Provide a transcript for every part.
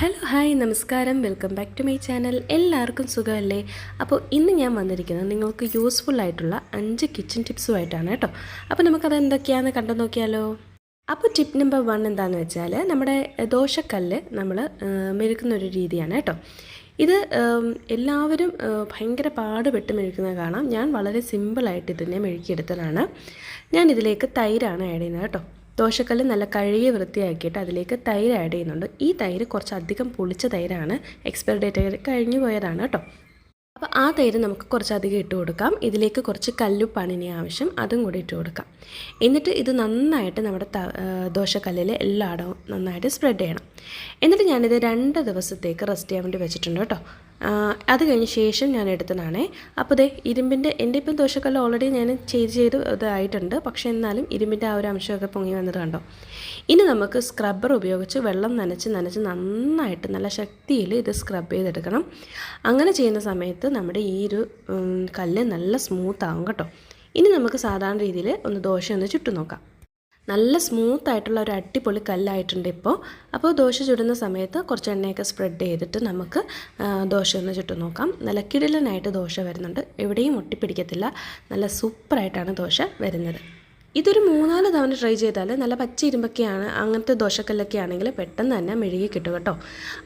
Hello hi നമസ്കാരം. Welcome back to my channel. എല്ലാവർക്കും സുഖമല്ലേ? അപ്പോൾ ഇന്ന് ഞാൻ വന്നിരിക്കുന്നത് നിങ്ങൾക്ക് യൂസ്ഫുൾ ആയിട്ടുള്ള അഞ്ച് കിച്ചൺ ടിപ്സുമായിട്ടാണ് കേട്ടോ. അപ്പോൾ നമുക്കത് എന്തൊക്കെയാണെന്ന് കണ്ടു നോക്കിയാലോ? അപ്പോൾ ടിപ്പ് നമ്പർ വൺ എന്താണെന്ന് വെച്ചാൽ നമ്മുടെ ദോശക്കല്ല് നമ്മൾ മെഴുക്കുന്ന ഒരു രീതിയാണ് കേട്ടോ. ഇത് എല്ലാവരും ഭയങ്കര പാടുപെട്ട് മെഴുക്കുന്നത് കാണാം. ഞാൻ വളരെ സിമ്പിളായിട്ട് ഇതിനെ മെഴുക്കിയെടുത്തതാണ് ഞാൻ ഇതിലേക്ക് തൈരാണ് ആഡ് ചെയ്യുന്നത് കേട്ടോ. ദോശക്കല്ല് നല്ല കഴുകി വൃത്തിയാക്കിയിട്ട് അതിലേക്ക് തൈര് ആഡ് ചെയ്യുന്നുണ്ട്. ഈ തൈര് കുറച്ചധികം പുളിച്ച തൈരാണ്. എക്സ്പയർ ഡേറ്റ് കഴിഞ്ഞു പോയതാണ് കേട്ടോ അപ്പോൾ ആ തൈര് നമുക്ക് കുറച്ചധികം ഇട്ട് കൊടുക്കാം. ഇതിലേക്ക് കുറച്ച് കല്ലുപ്പണിനി ആവശ്യം അതും കൂടി ഇട്ട് കൊടുക്കാം. എന്നിട്ട് ഇത് നന്നായിട്ട് നമ്മുടെ ദോശക്കല്ലിൽ എല്ലായിടവും നന്നായിട്ട് സ്പ്രെഡ് ചെയ്യണം. എന്നിട്ട് ഞാനിത് രണ്ട് ദിവസത്തേക്ക് റെസ്റ്റ് ചെയ്യാൻ വേണ്ടി വെച്ചിട്ടുണ്ട് കേട്ടോ അത് കഴിഞ്ഞ ശേഷം ഞാൻ എടുത്തതാണേ. അപ്പോൾ ദേ ഇരുമ്പിന്റെ എന്റെ ഇപ്പം ദോശക്കല്ല ഓൾറെഡി ഞാൻ ചെയ്ത് ചെയ്ത് ഇതായിട്ടുണ്ട് പക്ഷേ എന്നാലും ഇരുമ്പിന്റെ ആ ഒരു അംശമൊക്കെ പൊങ്ങി വന്നത് കണ്ടോ? ഇനി നമുക്ക് സ്ക്രബ്ബർ ഉപയോഗിച്ച് വെള്ളം നനച്ച് നനച്ച് നന്നായിട്ട് നല്ല ശക്തിയിൽ ഇത് സ്ക്രബ് ചെയ്തെടുക്കണം. അങ്ങനെ ചെയ്യുന്ന സമയത്ത് നമ്മുടെ ഈ ഒരു കല്ല് നല്ല സ്മൂത്ത് ആവും കേട്ടോ. ഇനി നമുക്ക് സാധാരണ രീതിയിൽ ഒന്ന് ദോശ ഒന്ന് ചുട്ടു നോക്കാം നല്ല സ്മൂത്ത് ആയിട്ടുള്ള ഒരു അടിപൊളി കല്ലായിട്ടുണ്ട് ഇപ്പോൾ അപ്പോൾ ദോശ ചുടുന്ന സമയത്ത് കുറച്ച് എണ്ണയൊക്കെ സ്പ്രെഡ് ചെയ്തിട്ട് നമുക്ക് ദോശ ഒന്ന് ചുട്ടു നോക്കാം. നല്ല കിടിലനായിട്ട് ദോശ വരുന്നുണ്ട്. എവിടെയും ഒട്ടിപ്പിടിക്കത്തില്ല. നല്ല സൂപ്പറായിട്ടാണ് ദോശ വരുന്നത്. ഇതൊരു മൂന്നാൽ തവണ ട്രൈ ചെയ്താൽ നല്ല പച്ച ഇരുമ്പൊക്കെയാണ് അങ്ങനത്തെ ദോശക്കല്ലൊക്കെ ആണെങ്കിൽ പെട്ടെന്ന് തന്നെ മെഴുകി കിട്ടും കേട്ടോ.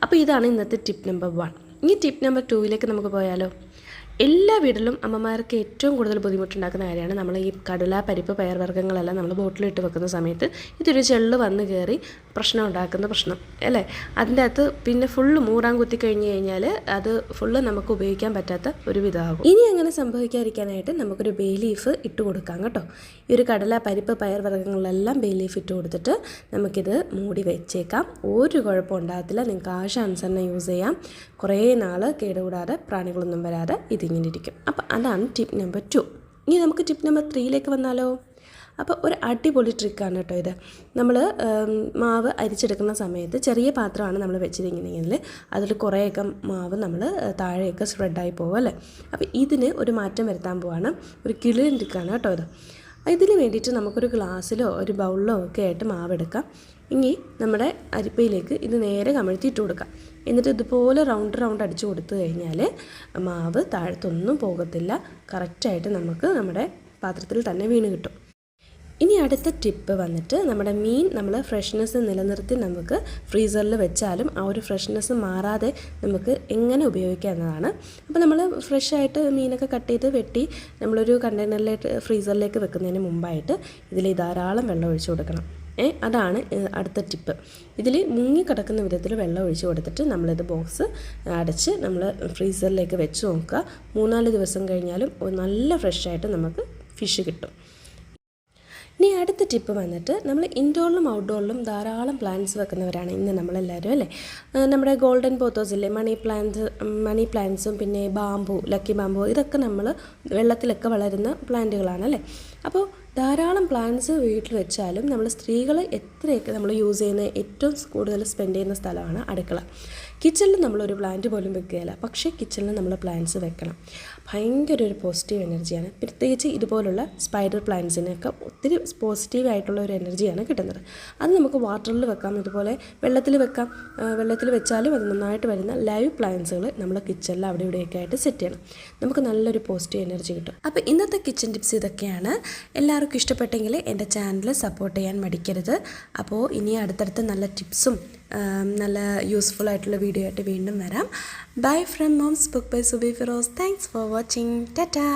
അപ്പോൾ ഇതാണ് ഇന്നത്തെ ടിപ്പ് നമ്പർ വൺ ഇനി ടിപ്പ് നമ്പർ ടൂവിലേക്ക് നമുക്ക് പോയാലോ. എല്ലാ വീട്ടിലും അമ്മമാർക്ക് ഏറ്റവും കൂടുതൽ ബുദ്ധിമുട്ടുണ്ടാക്കുന്ന കാര്യമാണ് നമ്മൾ ഈ കടല പരിപ്പ് പയർവർഗങ്ങളെല്ലാം നമ്മൾ ബോട്ടിലിട്ട് വെക്കുന്ന സമയത്ത് ഇതൊരു ചെള്ള് വന്ന് കയറി പ്രശ്നം ഉണ്ടാക്കുന്ന പ്രശ്നം അല്ലേ? അതിന്റെ അകത്ത് പിന്നെ ഫുള്ള് മൂറാൻ കുത്തി കഴിഞ്ഞ് കഴിഞ്ഞാൽ അത് ഫുള്ള് നമുക്ക് ഉപയോഗിക്കാൻ പറ്റാത്ത ഒരു വിധമാകും. ഇനി അങ്ങനെ സംഭവിക്കാതിരിക്കാനായിട്ട് നമുക്കൊരു ബേ ലീഫ് ഇട്ട് കൊടുക്കാം കേട്ടോ. ഈ ഒരു കടല പരിപ്പ് പയർവർഗങ്ങളെല്ലാം ബേ ലീഫ് ഇട്ട് കൊടുത്തിട്ട് നമുക്കിത് മൂടി വെച്ചേക്കാം. ഒരു കുഴപ്പം ഉണ്ടാകത്തില്ല. നിങ്ങൾക്ക് ആശാനുസരണം യൂസ് ചെയ്യാം. കുറേ നാൾ കേടുകൂടാതെ പ്രാണികളൊന്നും വരാതെ ഇതിങ്ങനെ ഇരിക്കും അപ്പോൾ അതാണ് ടിപ്പ് നമ്പർ ടു ഇനി നമുക്ക് ടിപ്പ് നമ്പർ ത്രീയിലേക്ക് വന്നാലോ? അപ്പോൾ ഒരു അടിപൊളി ട്രിക്കാണ് കേട്ടോ ഇത്. നമ്മൾ മാവ് അരിച്ചെടുക്കുന്ന സമയത്ത് ചെറിയ പാത്രമാണ് നമ്മൾ വെച്ചിരിക്കുന്നതെങ്കിൽ അതിൽ കുറേയൊക്കെ മാവ് നമ്മൾ താഴെയൊക്കെ സ്പ്രെഡായി പോകും അല്ലേ? അപ്പോൾ ഇതിന് ഒരു മാറ്റം വരുത്താൻ പോവാണ്. ഒരു കിളിയൻ ട്രിക്കാണ് കേട്ടോ ഇത്. ഇതിന് വേണ്ടിയിട്ട് നമുക്കൊരു ഗ്ലാസ്സിലോ ഒരു ബൗളിലോ ഒക്കെ ആയിട്ട് മാവെടുക്കാം ഇനി നമ്മുടെ അരിപ്പയിലേക്ക് ഇത് നേരെ കമഴ്ത്തിയിട്ട് കൊടുക്കാം. എന്നിട്ട് ഇതുപോലെ റൗണ്ട് റൗണ്ട് അടിച്ചു കൊടുത്തു കഴിഞ്ഞാൽ മാവ് താഴത്തൊന്നും പോകത്തില്ല. കറക്റ്റായിട്ട് നമുക്ക് നമ്മുടെ പാത്രത്തിൽ തന്നെ വീണ് കിട്ടും. ഇനി അടുത്ത ടിപ്പ് വന്നിട്ട് നമ്മുടെ മീൻ നമ്മൾ ഫ്രഷ്നെസ് നിലനിർത്തി നമുക്ക് ഫ്രീസറിൽ വെച്ചാലും ആ ഒരു ഫ്രഷ്നെസ് മാറാതെ നമുക്ക് എങ്ങനെ ഉപയോഗിക്കാം എന്നതാണ്. അപ്പോൾ നമ്മൾ ഫ്രഷായിട്ട് മീനൊക്കെ കട്ട് ചെയ്ത് വെട്ടി നമ്മളൊരു കണ്ടെയ്നറിലേക്ക് ഫ്രീസറിലേക്ക് വെക്കുന്നതിന് മുമ്പായിട്ട് ഇതിൽ ധാരാളം വെള്ളം ഒഴിച്ചു കൊടുക്കണം. അതാണ് അടുത്ത ടിപ്പ്. ഇതിൽ മുങ്ങിക്കിടക്കുന്ന വിധത്തിൽ വെള്ളം ഒഴിച്ച് കൊടുത്തിട്ട് നമ്മളിത് ബോക്സ് അടച്ച് നമ്മൾ ഫ്രീസറിലേക്ക് വെച്ച് നോക്കുക. മൂന്നാൽ ദിവസം കഴിഞ്ഞാലും നല്ല ഫ്രഷായിട്ട് നമുക്ക് ഫിഷ് കിട്ടും. ഇനി അടുത്ത ടിപ്പ് വന്നിട്ട് നമ്മൾ ഇൻഡോറിലും ഔട്ട്ഡോറിലും ധാരാളം പ്ലാന്റ്സ് വെക്കുന്നവരാണ് ഇന്ന് നമ്മളെല്ലാവരും അല്ലേ? നമ്മുടെ ഗോൾഡൻ പോത്തോസ് ഇല്ലേ? മണി പ്ലാന്റ്സ് മണി പ്ലാന്റ്സും പിന്നെ ബാമ്പു ലക്കി ബാമ്പു ഇതൊക്കെ നമ്മൾ വെള്ളത്തിലൊക്കെ വളരുന്ന പ്ലാന്റുകളാണ് അല്ലേ? അപ്പോൾ ധാരാളം പ്ലാന്റ്സ് വീട്ടിൽ വെച്ചാലും നമ്മൾ സ്ത്രീകൾ എത്രയൊക്കെ നമ്മൾ യൂസ് ചെയ്യുന്ന ഏറ്റവും കൂടുതൽ സ്പെൻഡ് ചെയ്യുന്ന സ്ഥലമാണ് അടുക്കള. കിച്ചണിൽ നമ്മളൊരു പ്ലാന്റ് പോലും വെക്കുകയില്ല. പക്ഷേ കിച്ചണിൽ നമ്മൾ പ്ലാന്റ്സ് വെക്കണം. ഭയങ്കര ഒരു പോസിറ്റീവ് എനർജിയാണ് പ്രത്യേകിച്ച് ഇതുപോലുള്ള സ്പൈഡർ പ്ലാന്റ്സിനൊക്കെ ഒത്തിരി പോസിറ്റീവ് ആയിട്ടുള്ള ഒരു എനർജിയാണ് കിട്ടുന്നത്. അത് നമുക്ക് വാട്ടറിൽ വെക്കാം. ഇതുപോലെ വെള്ളത്തിൽ വെക്കാം. വെള്ളത്തിൽ വെച്ചാലും അത് നന്നായിട്ട് വരുന്ന ലൈവ് പ്ലാന്റ്സുകൾ നമ്മൾ കിച്ചണിൽ അവിടെ ഇവിടെയൊക്കെ ആയിട്ട് സെറ്റ് ചെയ്യണം. നമുക്ക് നല്ലൊരു പോസിറ്റീവ് എനർജി കിട്ടും. അപ്പോൾ ഇന്നത്തെ കിച്ചൺ ടിപ്സ് ഇതൊക്കെയാണ്. എല്ലാവർക്കും ഇഷ്ടപ്പെട്ടെങ്കിൽ എന്റെ ചാനൽ സപ്പോർട്ട് ചെയ്യാൻ മടിക്കരുത്. അപ്പോൾ ഇനി അടുത്തടുത്ത് നല്ല ടിപ്സും നല്ല യൂസ്ഫുൾ ആയിട്ടുള്ള വീഡിയോ ആയിട്ട് വീണ്ടും വരാം. Bye from mom's book by Subi Firoz thanks for watching tata